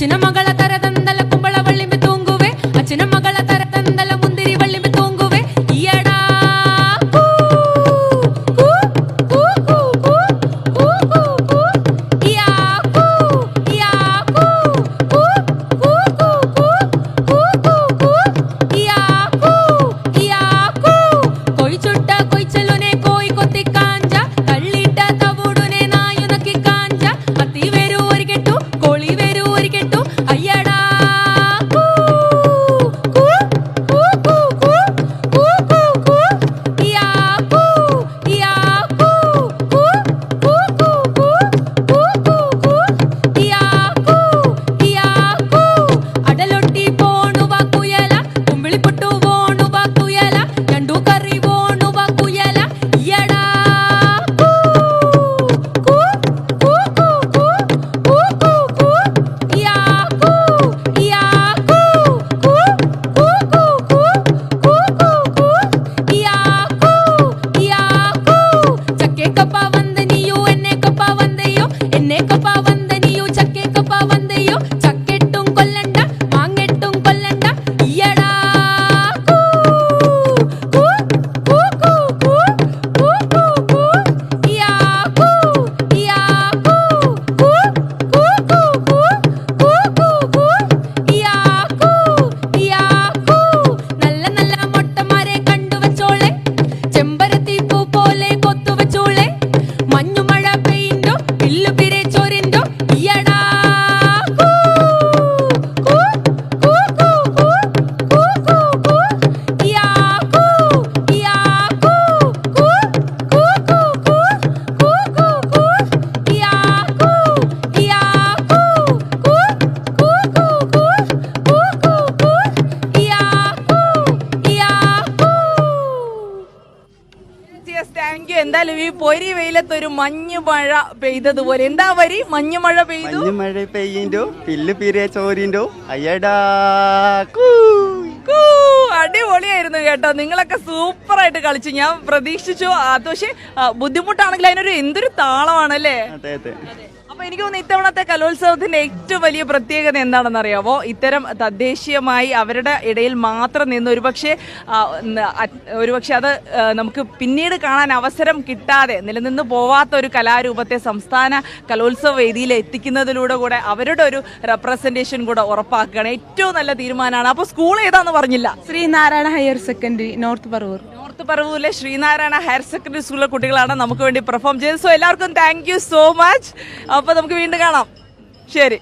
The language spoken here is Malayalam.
చిన్న మంగళ போணும் യെസ് താങ്ക് യു എന്തായാലും ഈ പൊരി വെയിലത്ത് ഒരു മഞ്ഞ് മഴ പെയ്തതുപോലെ. എന്താ വരി? മഞ്ഞ് മഴ പെയ്തു? മഞ്ഞ് മഴ പെയ്യിന്റെ പില്ല് പിരിയ ചോരിണ്ടോ അയ്യടാ കൂ. കൂ, അടിപൊളിയായിരുന്നു കേട്ടോ. നിങ്ങളൊക്കെ സൂപ്പർ ആയിട്ട് കളിച്ചു. ഞാൻ പ്രതീക്ഷിച്ചു. അത് പക്ഷേ ആ, ബുദ്ധിമുട്ടാണെങ്കിൽ അതിനൊരു എന്തൊരു താളമാണല്ലേ? അതെ അതെ. അപ്പൊ എനിക്ക് തോന്നുന്നു ഇത്തവണത്തെ കലോത്സവത്തിന്റെ ഏറ്റവും വലിയ പ്രത്യേകത എന്താണെന്ന് അറിയാമോ ഇത്തരം തദ്ദേശീയമായി അവരുടെ ഇടയിൽ മാത്രം നിന്ന് ഒരുപക്ഷെ ഒരുപക്ഷെ അത് നമുക്ക് പിന്നീട് കാണാൻ അവസരം കിട്ടാതെ നിലനിന്ന് പോവാത്ത ഒരു കലാരൂപത്തെ സംസ്ഥാന കലോത്സവ വേദിയിൽ എത്തിക്കുന്നതിലൂടെ കൂടെ അവരുടെ ഒരു റെപ്രസെന്റേഷൻ കൂടെ ഉറപ്പാക്കുകയാണ്. ഏറ്റവും നല്ല തീരുമാനമാണ്. അപ്പൊ സ്കൂൾ ഏതാന്ന് പറഞ്ഞില്ല? Sreenarayana higher secondary North Paravur പറവൂരിലെ Sreenarayana higher secondary സ്കൂളിലെ കുട്ടികളാണ് നമുക്ക് വേണ്ടി പെർഫോം ചെയ്തത്. സോ എല്ലാവർക്കും താങ്ക് സോ മച്ച് അപ്പോൾ നമുക്ക് വീണ്ടും കാണാം. ശരി.